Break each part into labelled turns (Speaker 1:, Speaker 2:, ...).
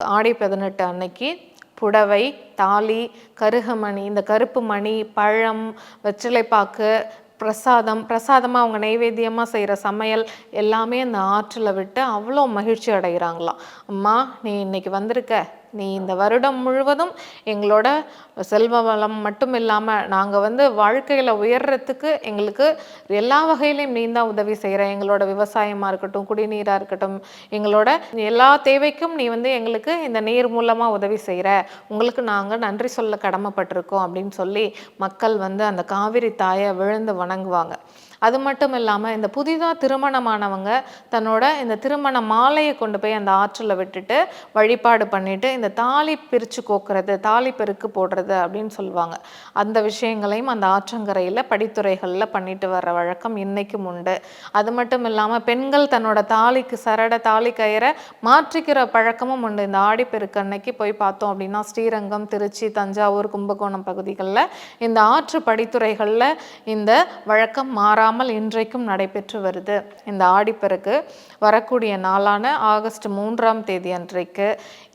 Speaker 1: ஆடி பதினெட்டு அன்னைக்கு புடவை தாலி கருகமணி இந்த கருப்பு மணி பழம் வெற்றிலைப்பாக்கு பிரசாதம் பிரசாதமாக அவங்க நைவேத்தியமாக செய்கிற சமையல் எல்லாமே அந்த ஆற்றில் விட்டு அவ்வளோ மகிழ்ச்சி அடைகிறாங்களாம். அம்மா நீ இன்னைக்கு வந்திருக்க நீ இந்த வருடம் முழுவதும் எங்களோட செல்வ வளம் மட்டும் இல்லாமல் நாங்கள் வந்து வாழ்க்கையில் உயர்றதுக்கு எங்களுக்கு எல்லா வகையிலையும் நீ தான் உதவி செய்கிற எங்களோட விவசாயமாக இருக்கட்டும் குடிநீராக இருக்கட்டும் எங்களோட எல்லா தேவைக்கும் நீ வந்து எங்களுக்கு இந்த நீர் மூலமாக உதவி செய்கிற உங்களுக்கு நாங்கள் நன்றி சொல்ல கடமைப்பட்டிருக்கோம் அப்படின்னு சொல்லி மக்கள் வந்து அந்த காவிரி தாயை விழுந்து வணங்குவாங்க. அது மட்டும் இல்லாமல் இந்த புதிதாக திருமணமானவங்க தன்னோட இந்த திருமண மாலையை கொண்டு போய் அந்த ஆற்றில் விட்டுட்டு வழிபாடு பண்ணிட்டு இந்த தாலி பிரித்து கோக்குறது தாலி பெருக்கு போடுறது அப்படின்னு சொல்லுவாங்க. அந்த விஷயங்களையும் அந்த ஆற்றங்கரையில் படித்துறைகளில் பண்ணிட்டு வர வழக்கம் இன்றைக்கும் உண்டு. அது மட்டும் இல்லாமல் பெண்கள் தன்னோட தாலிக்கு சரட தாலி கயிறை மாற்றிக்கிற பழக்கமும் உண்டு. இந்த ஆடிப்பெருக்கு அன்னைக்கு போய் பார்த்தோம் அப்படின்னா ஸ்ரீரங்கம் திருச்சி தஞ்சாவூர் கும்பகோணம் பகுதிகளில் இந்த ஆற்று படித்துறைகளில் இந்த வழக்கம் மாறா மாறாமல் இன்றைக்கும் நடைபெற்று வருது. இந்த ஆடிப்பெருக்கு வரக்கூடிய நாளான ஆகஸ்ட் மூன்றாம் தேதி அன்றைக்கு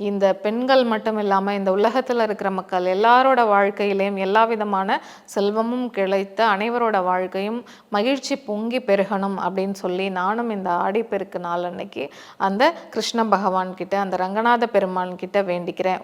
Speaker 1: இந்த பெண்கள் மட்டும் இல்லாமல் இந்த உலகத்தில் இருக்கிற மக்கள் எல்லாரோட வாழ்க்கையிலையும் எல்லா விதமான செல்வமும் கிளைத்து அனைவரோட வாழ்க்கையும் மகிழ்ச்சி பொங்கி பெருகணும் அப்படின்னு சொல்லி நானும் இந்த ஆடிப்பெருக்கு நாள் அன்னைக்கு அந்த கிருஷ்ண பகவான் கிட்ட அந்த ரங்கநாத பெருமான் கிட்ட வேண்டிக்கிறேன்.